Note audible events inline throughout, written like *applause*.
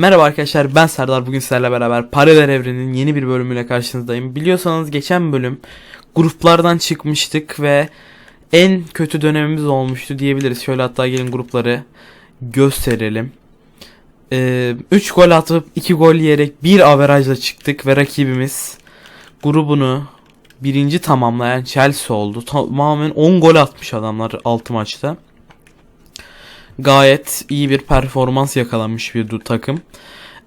Merhaba arkadaşlar ben Serdar bugün sizlerle beraber Paralel Evren'in yeni bir bölümüyle karşınızdayım. Biliyorsanız geçen bölüm gruplardan çıkmıştık ve en kötü dönemimiz olmuştu diyebiliriz. Şöyle hatta gelin grupları gösterelim. 3 gol atıp 2 gol yiyerek bir averajla çıktık ve rakibimiz grubunu birinci tamamlayan Chelsea oldu. Tamamen 10 gol atmış adamlar 6 maçta gayet iyi bir performans yakalamış bir takım.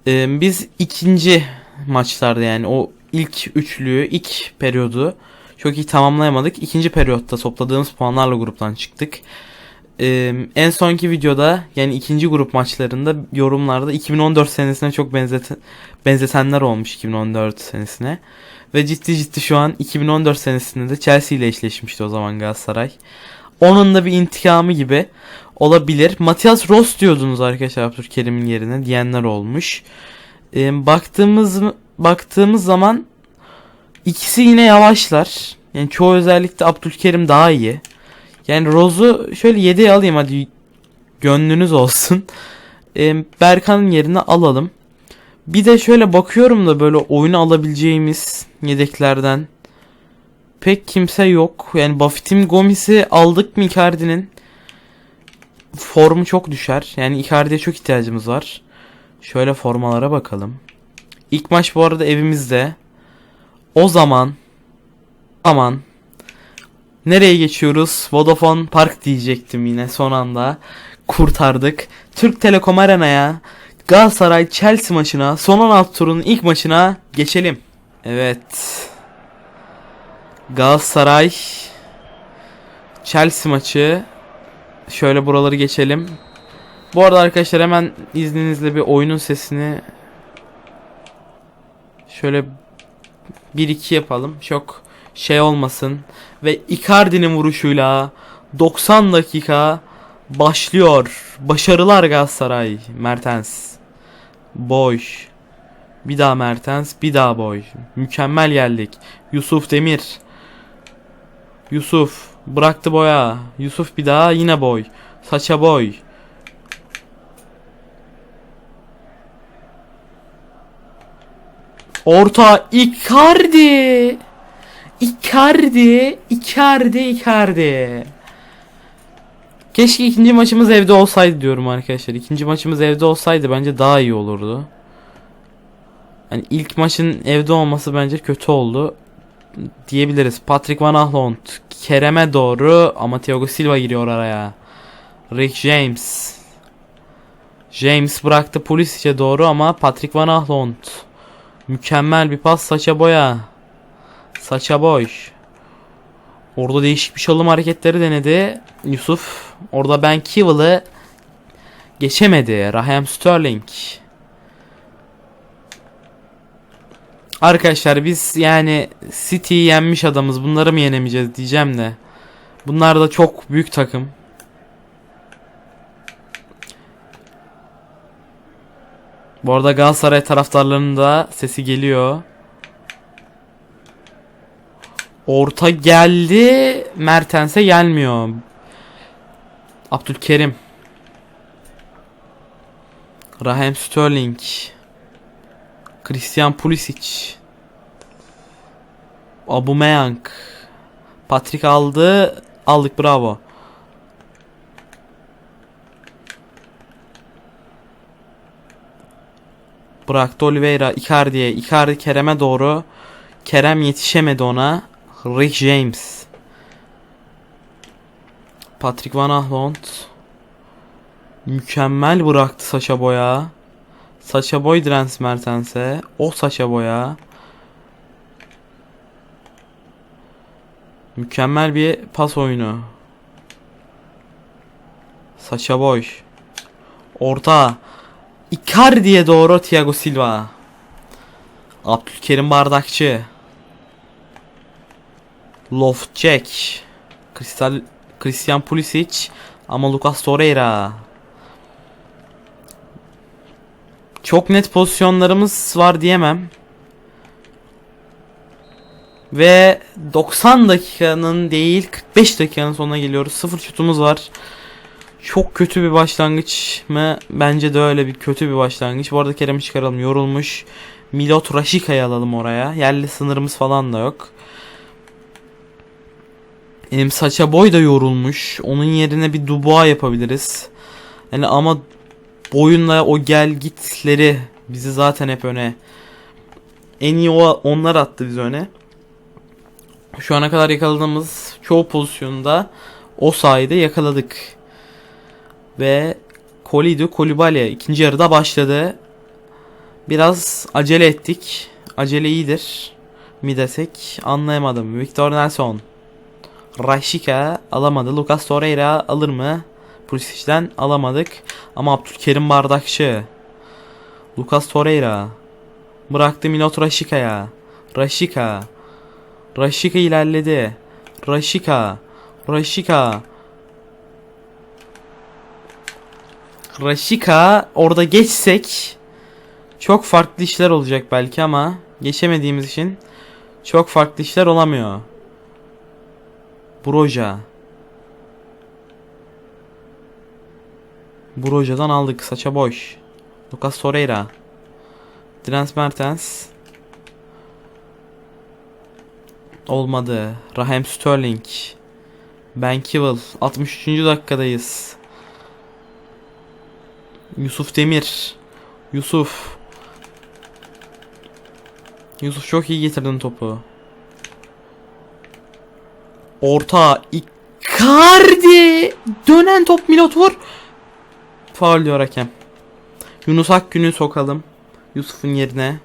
Ee, biz ikinci maçlarda yani o ilk üçlüyü, ilk periyodu çok iyi tamamlayamadık. İkinci periyotta topladığımız puanlarla gruptan çıktık. Ee, en sonki videoda yani ikinci grup maçlarında yorumlarda 2014 senesine çok benzet benzetenler olmuş 2014 senesine. Ve ciddi ciddi şu an 2014 senesinde de Chelsea ile eşleşmişti o zaman Galatasaray. Onun da bir intikamı gibi olabilir. Matias Ross diyordunuz arkadaşlar Abdülkerim'in yerine diyenler olmuş. Ee, baktığımız baktığımız zaman ikisi yine yavaşlar. Yani çoğu özellikle Abdülkerim daha iyi. Yani Rose'u şöyle 7'ye alayım hadi gönlünüz olsun. Ee, Berkan'ın yerine alalım. Bir de şöyle bakıyorum da böyle oyunu alabileceğimiz yedeklerden pek kimse yok. Yani Buffett'im Gomis'i aldık mı Icardi'nin? Formu çok düşer. Yani Icardi'ye çok ihtiyacımız var. Şöyle formalara bakalım. İlk maç bu arada evimizde. O zaman aman nereye geçiyoruz? Vodafone Park diyecektim yine son anda. Kurtardık. Türk Telekom Arena'ya Galatasaray Chelsea maçına son 16 turun ilk maçına geçelim. Evet. Galatasaray Chelsea maçı şöyle buraları geçelim. Bu arada arkadaşlar hemen izninizle bir oyunun sesini şöyle 1-2 yapalım. Çok şey olmasın. Ve Icardi'nin vuruşuyla 90 dakika başlıyor. Başarılar Galatasaray. Mertens. Boş. Bir daha Mertens, bir daha boy. Mükemmel geldik. Yusuf Demir. Yusuf bıraktı boya. Yusuf bir daha yine boy. Saça boy. Orta Icardi. Icardi, Icardi, Icardi. Keşke ikinci maçımız evde olsaydı diyorum arkadaşlar. İkinci maçımız evde olsaydı bence daha iyi olurdu. Yani ilk maçın evde olması bence kötü oldu diyebiliriz. Patrick Van Aanholt Kerem'e doğru ama Thiago Silva giriyor araya. Rick James. James bıraktı Pulisic'e doğru ama Patrick Van Aanholt mükemmel bir pas saça boya. Saça boy. Orada değişik bir çalım hareketleri denedi. Yusuf orada Ben Kivel'ı geçemedi. Raheem Sterling. Arkadaşlar biz yani City'yi yenmiş adamız. Bunları mı yenemeyeceğiz diyeceğim de. Bunlar da çok büyük takım. Bu arada Galatasaray taraftarlarının da sesi geliyor. Orta geldi. Mertens'e gelmiyor. Abdülkerim. Raheem Sterling. Christian Pulisic. Aubameyang. Patrick aldı. Aldık bravo. Bıraktı Oliveira Icardi'ye. Icardi Kerem'e doğru. Kerem yetişemedi ona. Rick James. Patrick Van Aanholt. Mükemmel bıraktı Saşa Boya. Saça boy Drens Mertens'e. O saça boya. Mükemmel bir pas oyunu. Saça boy. Orta. Icardi'ye doğru Thiago Silva. Abdülkerim Bardakçı. Lofcek. Kristal Christian Pulisic ama Lucas Torreira. Çok net pozisyonlarımız var diyemem. Ve 90 dakikanın değil 45 dakikanın sonuna geliyoruz. Sıfır şutumuz var. Çok kötü bir başlangıç mı? Bence de öyle bir kötü bir başlangıç. Bu arada Kerem'i çıkaralım. Yorulmuş. Milot Raşika'yı alalım oraya. Yerli sınırımız falan da yok. Benim saça boy da yorulmuş. Onun yerine bir Dubois yapabiliriz. Yani ama boyunla o gel gitleri bizi zaten hep öne en iyi o, onlar attı bizi öne. Şu ana kadar yakaladığımız çoğu pozisyonda o sayede yakaladık. Ve Kolidu Kolibali ikinci yarıda başladı. Biraz acele ettik. Acele iyidir mi desek anlayamadım. Victor Nelson. Rashika alamadı. Lucas Torreira alır mı? Pulisic'den alamadık. Ama Abdülkerim Bardakçı. Lucas Torreira. Bıraktı Milot Rashika'ya. Rashika. Rashika ilerledi. Rashika. Rashika. Rashika orada geçsek çok farklı işler olacak belki ama geçemediğimiz için çok farklı işler olamıyor. Broja. Broja'dan aldık saça boş. Lucas Torreira. Drens Mertens. Olmadı. Raheem Sterling. Ben Kivel. 63. dakikadayız. Yusuf Demir. Yusuf. Yusuf çok iyi getirdin topu. Orta Icardi. Dönen top Milot vur. Faul diyor hakem. Yunus Akgün'ü sokalım. Yusuf'un yerine.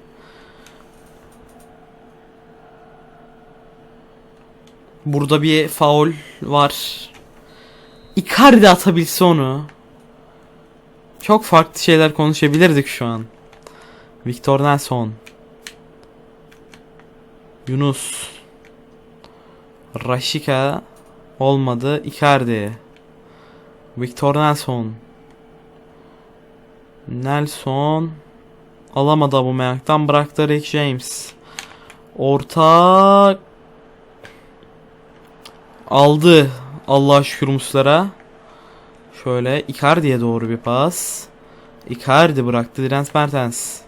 Burada bir faul var. Icardi atabilse onu. Çok farklı şeyler konuşabilirdik şu an. Victor Nelson. Yunus. Rashika olmadı. Icardi. Victor Nelson. Nelson alamadı bu meyaktan bıraktı Rick James. Orta aldı Allah'a şükür Muslara. Şöyle Icardi'ye doğru bir pas. Icardi bıraktı Direns Mertens.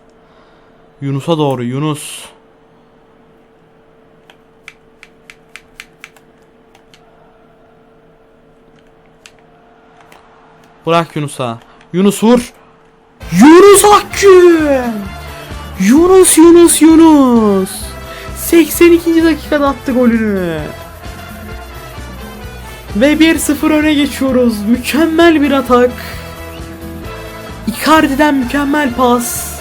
Yunus'a doğru Yunus. Bırak Yunus'a. Yunus vur. Yunus Akgün. Yunus Yunus Yunus. 82. dakikada attı golünü. Ve 1-0 öne geçiyoruz. Mükemmel bir atak. Icardi'den mükemmel pas.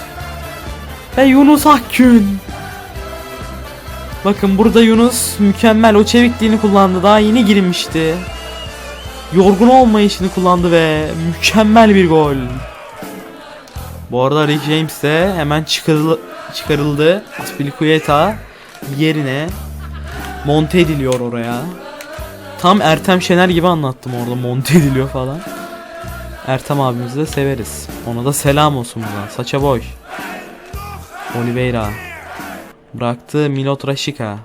Ve Yunus Akgün. Bakın burada Yunus mükemmel o çevikliğini kullandı. Daha yeni girmişti. Yorgun olmayışını kullandı ve mükemmel bir gol. Bu arada Rick James de hemen çıkarıl çıkarıldı. Aspilicueta yerine monte ediliyor oraya. Tam Ertem Şener gibi anlattım orada monte ediliyor falan. Ertem abimizi de severiz. Ona da selam olsun buradan. Saça boy. Oliveira. Bıraktı Milot Rashica.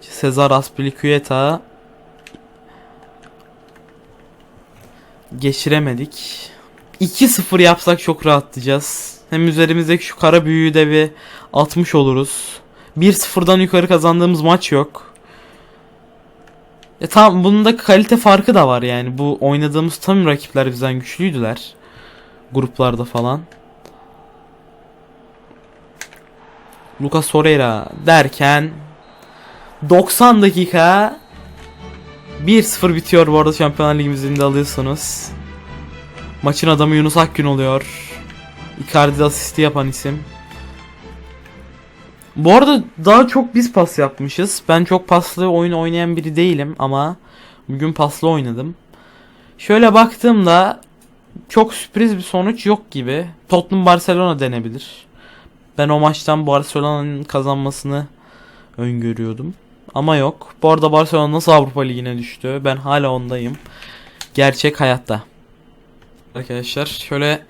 Cesar Aspilicueta. Geçiremedik. 2-0 yapsak çok rahatlayacağız. Hem üzerimizdeki şu kara büyüyü de bir atmış oluruz. 1-0'dan yukarı kazandığımız maç yok. Ya tamam bunun da kalite farkı da var yani. Bu oynadığımız tam rakipler bizden güçlüydüler. Gruplarda falan. Lucas Torreira derken 90 dakika 1-0 bitiyor bu arada Şampiyonlar Ligimizin de alıyorsunuz. Maçın adamı Yunus Akgün oluyor. Icardi asisti yapan isim. Bu arada daha çok biz pas yapmışız. Ben çok paslı oyun oynayan biri değilim ama bugün paslı oynadım. Şöyle baktığımda çok sürpriz bir sonuç yok gibi. Tottenham Barcelona denebilir. Ben o maçtan Barcelona'nın kazanmasını öngörüyordum. Ama yok. Bu arada Barcelona nasıl Avrupa Ligi'ne düştü? Ben hala ondayım. Gerçek hayatta. Arkadaşlar şöyle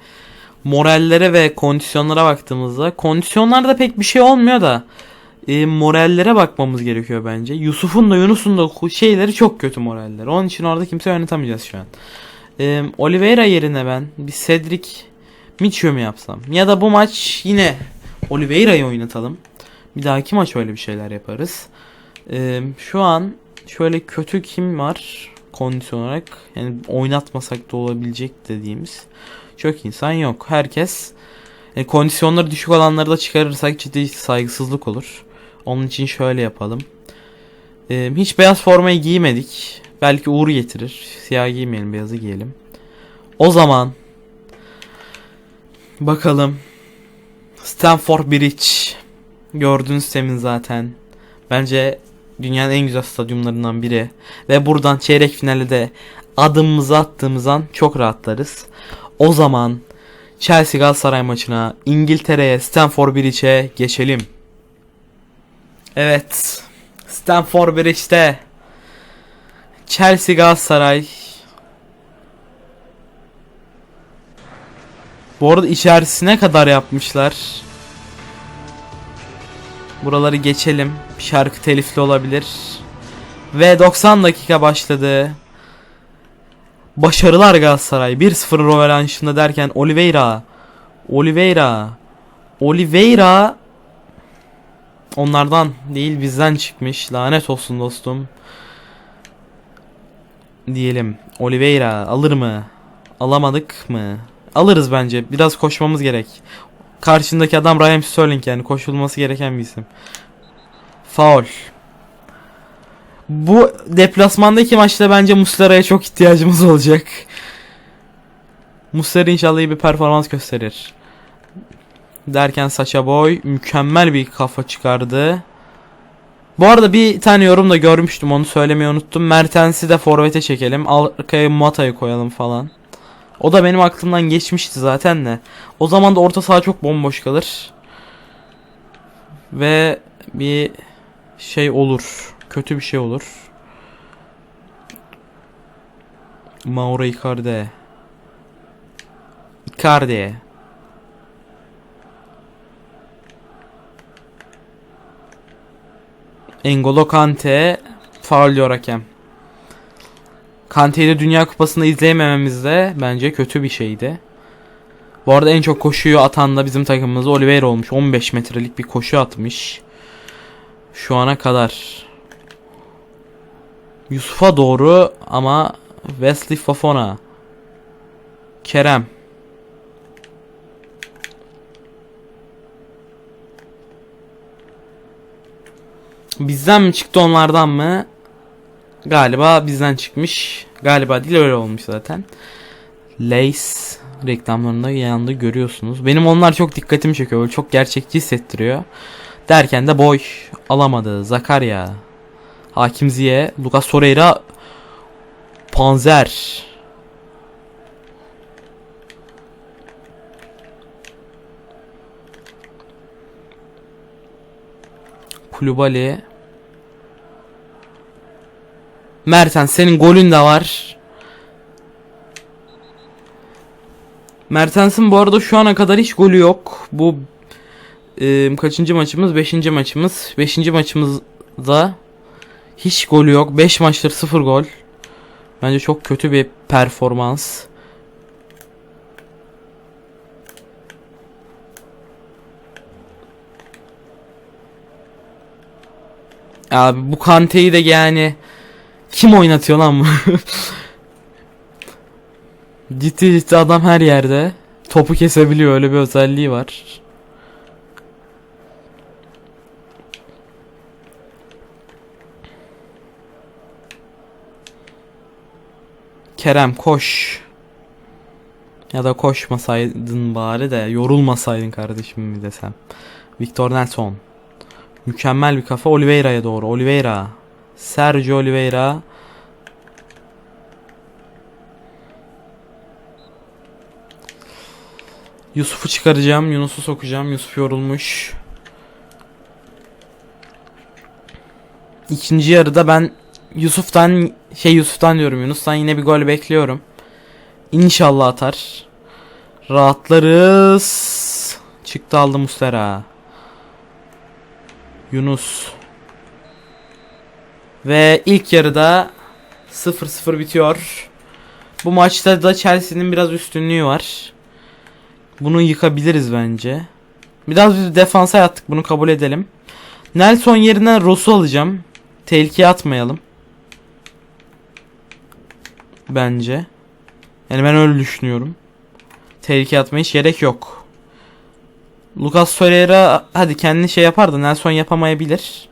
morallere ve kondisyonlara baktığımızda kondisyonlarda pek bir şey olmuyor da e, morallere bakmamız gerekiyor bence. Yusuf'un da Yunus'un da şeyleri çok kötü moraller. Onun için orada kimse oynatameyeceğiz şu an. E, Oliveira yerine ben bir Cedric Michio mu yapsam? Ya da bu maç yine Oliveira'yı oynatalım. Bir dahaki maç öyle bir şeyler yaparız. E, şu an şöyle kötü kim var kondisyon olarak? Yani oynatmasak da olabilecek dediğimiz çok insan yok. Herkes e, kondisyonları düşük olanları da çıkarırsak ciddi saygısızlık olur. Onun için şöyle yapalım. E, hiç beyaz formayı giymedik. Belki uğur getirir. Siyah giymeyelim, beyazı giyelim. O zaman bakalım. Stanford Bridge. Gördüğünüz temin zaten. Bence dünyanın en güzel stadyumlarından biri. Ve buradan çeyrek finale de adımımızı attığımız an çok rahatlarız. O zaman Chelsea Galatasaray maçına İngiltere'ye Stamford Bridge'e geçelim. Evet. Stamford Bridge'te Chelsea Galatasaray Bu arada içerisine kadar yapmışlar. Buraları geçelim. Şarkı telifli olabilir. Ve 90 dakika başladı. Başarılar Galatasaray. 1-0 rövanşında derken Oliveira. Oliveira. Oliveira onlardan değil bizden çıkmış. Lanet olsun dostum. Diyelim. Oliveira alır mı? Alamadık mı? Alırız bence. Biraz koşmamız gerek. Karşındaki adam Ryan Sterling yani koşulması gereken bir isim. Faul. Bu deplasmandaki maçta bence Muslera'ya çok ihtiyacımız *laughs* olacak. Muslera inşallah iyi bir performans gösterir. Derken Saça Boy mükemmel bir kafa çıkardı. Bu arada bir tane yorum da görmüştüm onu söylemeyi unuttum. Mertens'i de forvete çekelim. Arkaya Mata'yı koyalım falan. O da benim aklımdan geçmişti zaten de. O zaman da orta saha çok bomboş kalır. Ve bir şey olur. Kötü bir şey olur. Mauro Icardi. Icardi. Engolo Kante faul hakem. Kante'yi de Dünya Kupası'nda izleyemememiz de bence kötü bir şeydi. Bu arada en çok koşuyu atan da bizim takımımız Oliveira olmuş. 15 metrelik bir koşu atmış. Şu ana kadar. Yusuf'a doğru ama Wesley Fofana. Kerem. Bizden mi çıktı onlardan mı? Galiba bizden çıkmış. Galiba değil öyle olmuş zaten. Lace reklamlarında yanında görüyorsunuz. Benim onlar çok dikkatimi çekiyor. Böyle çok gerçekçi hissettiriyor. Derken de boy alamadı. Zakaria. Hakim Ziye. Lucas Torreira. Panzer. Kulübali. Mertens senin golün de var. Mertens'in bu arada şu ana kadar hiç golü yok. Bu e, kaçıncı maçımız? Beşinci maçımız. Beşinci maçımızda hiç golü yok. 5 maçtır 0 gol. Bence çok kötü bir performans. Abi bu Kante'yi de yani kim oynatıyor lan bu? *laughs* ciddi ciddi adam her yerde. Topu kesebiliyor öyle bir özelliği var. Kerem koş. Ya da koşmasaydın bari de yorulmasaydın kardeşim mi desem. Victor Nelson. Mükemmel bir kafa Oliveira'ya doğru. Oliveira. Sergio Oliveira. Yusuf'u çıkaracağım. Yunus'u sokacağım. Yusuf yorulmuş. İkinci yarıda ben Yusuf'tan şey Yusuf'tan diyorum Yunus'tan yine bir gol bekliyorum. İnşallah atar. Rahatlarız. Çıktı aldı Muslera. Yunus. Ve ilk yarıda 0-0 bitiyor. Bu maçta da Chelsea'nin biraz üstünlüğü var. Bunu yıkabiliriz bence. Biraz biz defansa yattık bunu kabul edelim. Nelson yerine Ross'u alacağım. Tehlikeye atmayalım. Bence. Yani ben öyle düşünüyorum. Tehlikeye atmaya hiç gerek yok. Lucas Torreira hadi kendi şey yapar da Nelson yapamayabilir.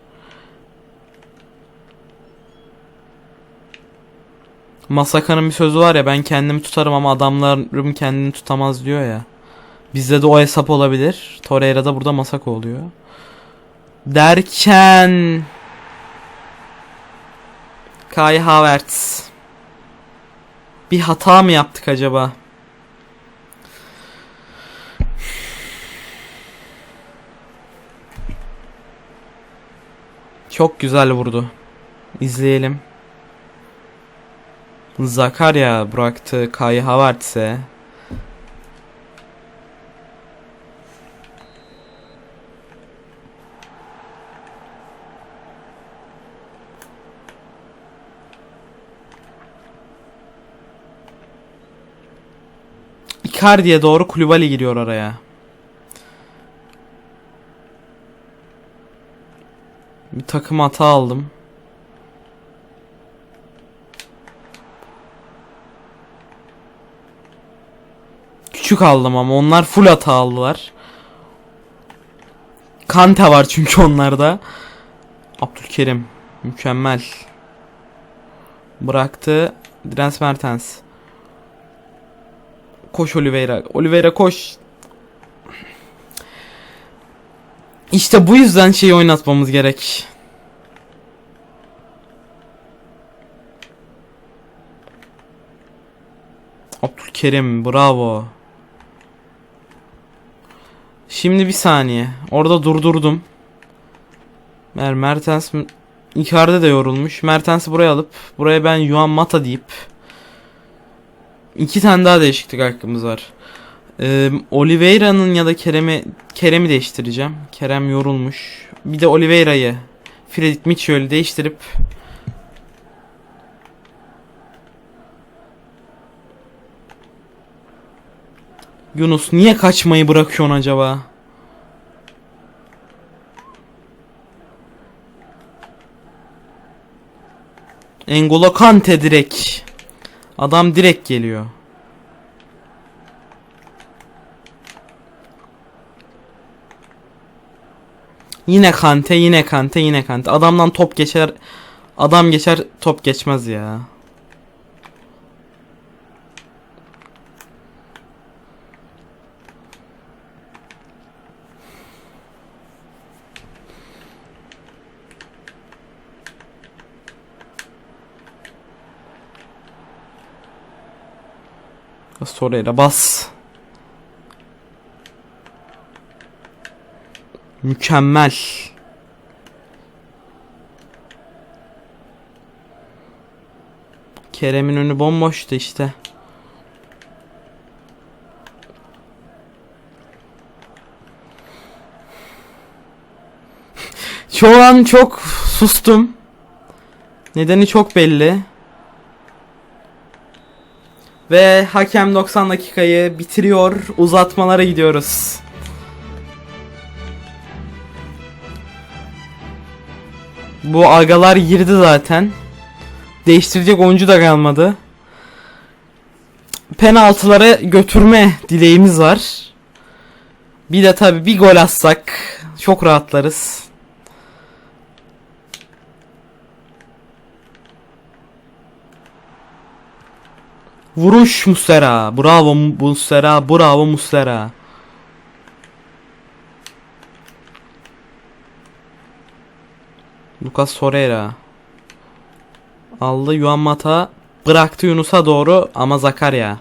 Masaka'nın bir sözü var ya ben kendimi tutarım ama adamlarım kendini tutamaz diyor ya. Bizde de o hesap olabilir. Torreira da burada Masaka oluyor. Derken Kai Havertz bir hata mı yaptık acaba? Çok güzel vurdu. İzleyelim. Zakarya bıraktı Kai Havertz'e. Icardi'ye doğru Kulübali giriyor araya. Bir takım hata aldım. Küçük aldım ama onlar full hata aldılar. Kante var çünkü onlarda. Abdülkerim mükemmel. Bıraktı. Dres Mertens. Koş Oliveira. Oliveira koş. İşte bu yüzden şeyi oynatmamız gerek. Abdülkerim bravo. Şimdi bir saniye. Orada durdurdum. Mer Mertens Icardi de yorulmuş. Mertens'i buraya alıp buraya ben Juan Mata deyip iki tane daha değişiklik hakkımız var. Ee, Oliveira'nın ya da Kerem'i Kerem'i değiştireceğim. Kerem yorulmuş. Bir de Oliveira'yı Fredrik Mitchell'i değiştirip Yunus niye kaçmayı bırakıyorsun acaba? Engolo Kante direkt. Adam direkt geliyor. Yine Kante, yine Kante, yine Kante. Adamdan top geçer. Adam geçer, top geçmez ya. Torreira bas. Mükemmel. Kerem'in önü bomboştu işte. Şu an çok sustum. Nedeni çok belli. Ve hakem 90 dakikayı bitiriyor. Uzatmalara gidiyoruz. Bu agalar girdi zaten. Değiştirecek oyuncu da kalmadı. Penaltıları götürme dileğimiz var. Bir de tabi bir gol atsak çok rahatlarız. Vuruş Muslera. Bravo Muslera. Bravo Muslera. Lucas Torreira. Aldı Yuan Mata. Bıraktı Yunus'a doğru ama Zakarya.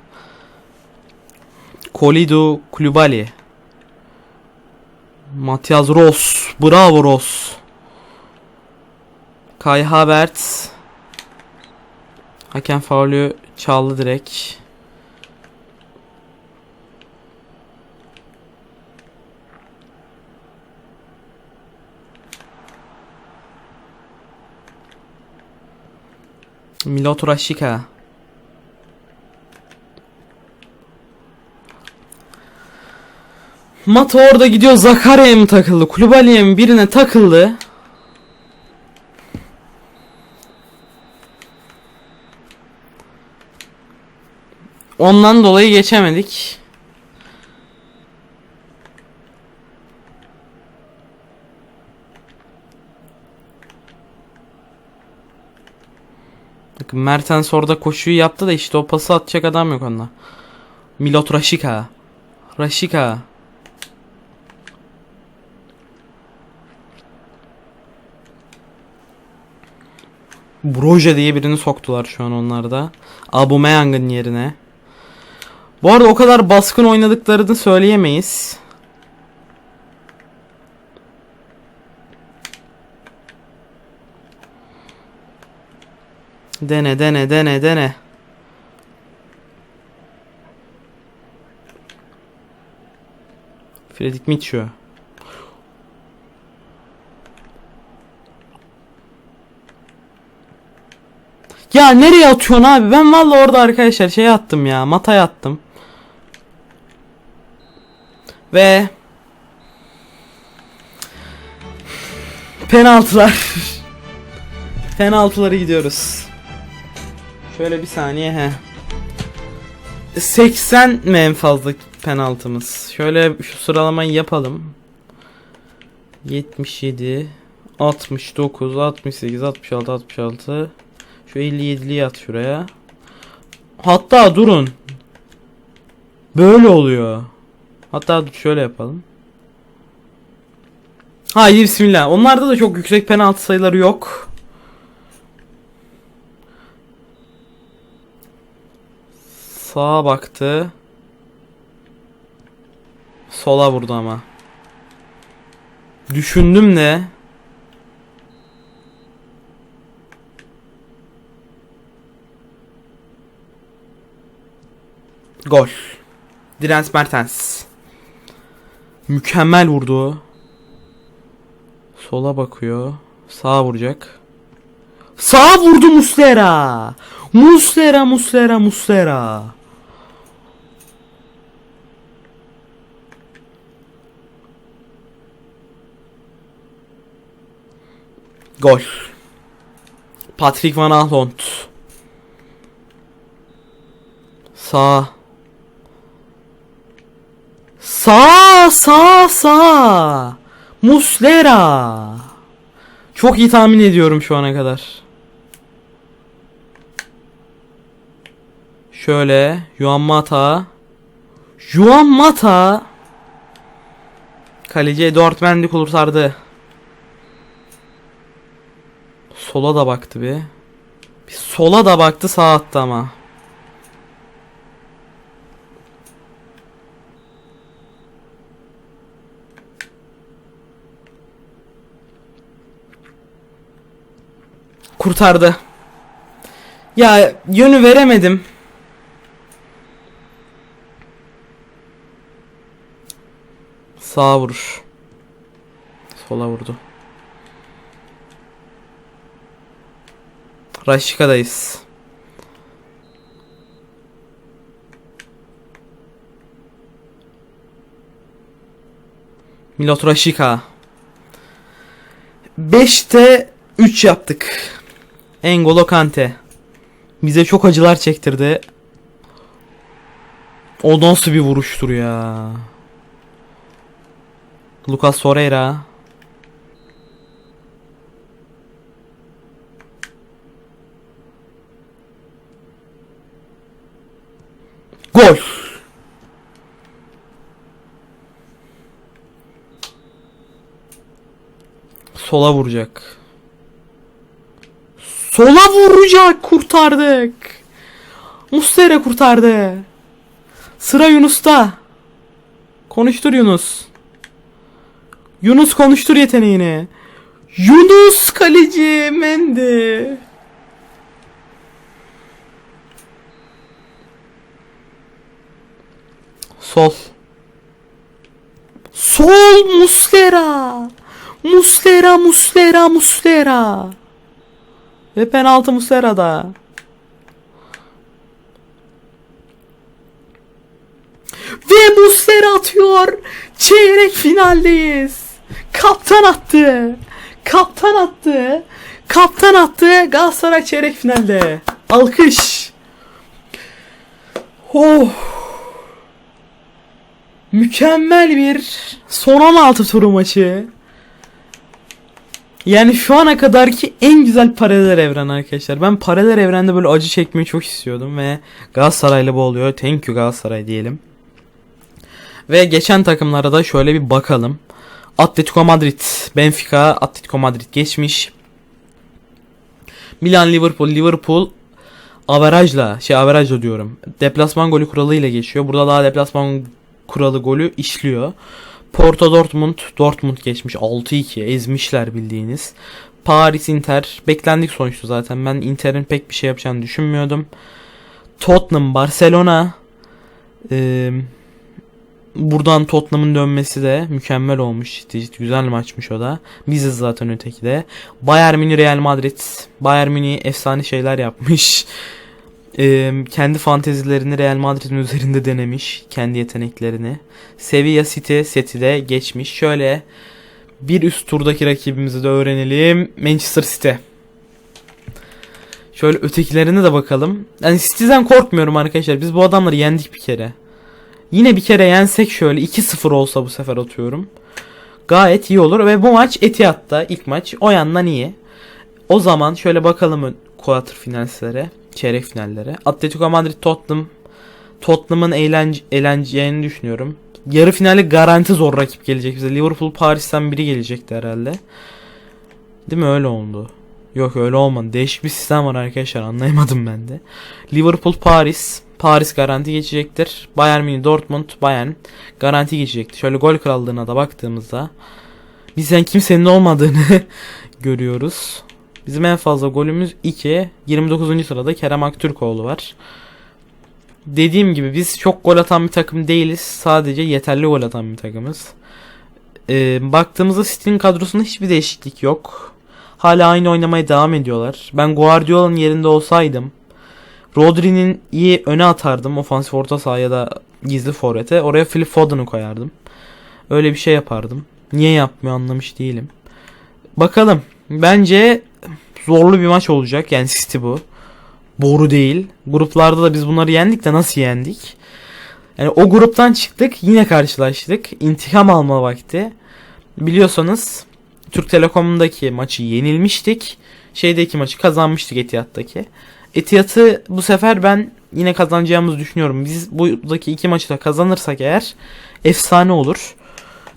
Kolidu Kulübali. Matias Ross. Bravo Ross. Kai Havertz. Hakem faulü Çaldı direkt. Milot Rashika. Mata orada gidiyor Zakaria'ya mı takıldı? Kulübali'ye mi birine takıldı? Ondan dolayı geçemedik. Bakın Mertens orada koşuyu yaptı da işte o pası atacak adam yok onda. Milot Rashica. Rashica. Broja diye birini soktular şu an onlarda. Aubameyang'ın yerine. Bu arada o kadar baskın oynadıklarını söyleyemeyiz. Dene dene dene dene. Fredrik Mitchell. Ya nereye atıyorsun abi? Ben vallahi orada arkadaşlar şey attım ya. Mataya attım. Ve penaltılar. *laughs* Penaltıları gidiyoruz. Şöyle bir saniye he. 80 mi en fazla penaltımız? Şöyle şu sıralamayı yapalım. 77 69 68 66 66 Şu 57'liyi at şuraya. Hatta durun. Böyle oluyor. Hatta şöyle yapalım. Haydi bismillah. Onlarda da çok yüksek penaltı sayıları yok. Sağa baktı. Sola vurdu ama. Düşündüm de. Gol. Direns Mertens. Mükemmel vurdu. Sola bakıyor. Sağa vuracak. Sağa vurdu Muslera. Muslera, Muslera, Muslera. Gol. Patrick Van Aanholt. Sağ. Sağ, sağ, sağ. Muslera. Çok iyi tahmin ediyorum şu ana kadar. Şöyle Juan Mata. Juan Mata. Kaleci Eduard Mendy kurtardı. Sola da baktı bir. Bir sola da baktı sağ attı ama. Kurtardı. Ya yönü veremedim. Sağa vuruş. Sola vurdu. Raşika'dayız. Milot Raşika. 5'te 3 yaptık. Engolo Kante. Bize çok acılar çektirdi. O nasıl bir vuruştur ya. Lucas Torreira. Gol. Sola vuracak. Sola vuracak. Kurtardık. Muslera kurtardı. Sıra Yunus'ta. Konuştur Yunus. Yunus konuştur yeteneğini. Yunus kaleci Mendy. Sol. Sol Muslera. Muslera, Muslera, Muslera. Ve penaltı Muslera'da. Ve Muslera atıyor. Çeyrek finaldeyiz. Kaptan attı. Kaptan attı. Kaptan attı. Galatasaray çeyrek finalde. Alkış. Oh. Mükemmel bir son 16 turu maçı. Yani şu ana kadarki en güzel paralel evren arkadaşlar. Ben paralel evrende böyle acı çekmeyi çok istiyordum ve Galatasaray'la bu oluyor. Thank you Galatasaray diyelim. Ve geçen takımlara da şöyle bir bakalım. Atletico Madrid, Benfica, Atletico Madrid geçmiş. Milan, Liverpool, Liverpool averajla, şey averajla diyorum. Deplasman golü kuralıyla geçiyor. Burada daha deplasman kuralı golü işliyor. Porto Dortmund, Dortmund geçmiş 6-2 ezmişler bildiğiniz. Paris Inter beklendik sonuçtu zaten. Ben Inter'in pek bir şey yapacağını düşünmüyordum. Tottenham, Barcelona ee, buradan Tottenham'ın dönmesi de mükemmel olmuş. Ciddi ciddi güzel maçmış o da. Biziz zaten öteki de. Bayern Münih, Real Madrid. Bayern Münih efsane şeyler yapmış. Ee, kendi fantezilerini Real Madrid'in üzerinde denemiş. Kendi yeteneklerini. Sevilla City seti de geçmiş. Şöyle bir üst turdaki rakibimizi de öğrenelim. Manchester City. Şöyle ötekilerine de bakalım. Yani City'den korkmuyorum arkadaşlar. Biz bu adamları yendik bir kere. Yine bir kere yensek şöyle 2-0 olsa bu sefer atıyorum. Gayet iyi olur ve bu maç Etihad'da ilk maç. O yandan iyi. O zaman şöyle bakalım quarter finallere, çeyrek finallere. Atletico Madrid Tottenham Tottenham'ın eğlence, eğleneceğini düşünüyorum. Yarı finale garanti zor rakip gelecek bize. Liverpool Paris'ten biri gelecekti herhalde. Değil mi öyle oldu? Yok öyle olmadı. Değişik bir sistem var arkadaşlar anlayamadım ben de. Liverpool Paris. Paris garanti geçecektir. Bayern Münih Dortmund Bayern garanti geçecektir. Şöyle gol krallığına da baktığımızda bizden kimsenin olmadığını *laughs* görüyoruz. Bizim en fazla golümüz 2. 29. sırada Kerem Aktürkoğlu var. Dediğim gibi biz çok gol atan bir takım değiliz. Sadece yeterli gol atan bir takımız. Ee, baktığımızda City'nin kadrosunda hiçbir değişiklik yok. Hala aynı oynamaya devam ediyorlar. Ben Guardiola'nın yerinde olsaydım Rodri'nin iyi öne atardım. Ofansif orta sahaya da gizli forvete. Oraya Phil Foden'ı koyardım. Öyle bir şey yapardım. Niye yapmıyor anlamış değilim. Bakalım. Bence zorlu bir maç olacak. Yani City bu. Boru değil. Gruplarda da biz bunları yendik de nasıl yendik? Yani o gruptan çıktık. Yine karşılaştık. İntikam alma vakti. Biliyorsanız Türk Telekom'daki maçı yenilmiştik. Şeydeki maçı kazanmıştık Etihad'daki. Etihad'ı bu sefer ben yine kazanacağımızı düşünüyorum. Biz buradaki iki maçı da kazanırsak eğer efsane olur.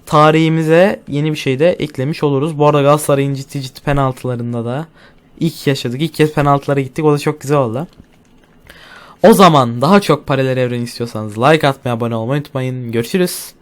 Tarihimize yeni bir şey de eklemiş oluruz. Bu arada Galatasaray'ın ciddi ciddi penaltılarında da ilk yaşadık. İlk kez penaltılara gittik. O da çok güzel oldu. O zaman daha çok paralel evren istiyorsanız like atmayı, abone olmayı unutmayın. Görüşürüz.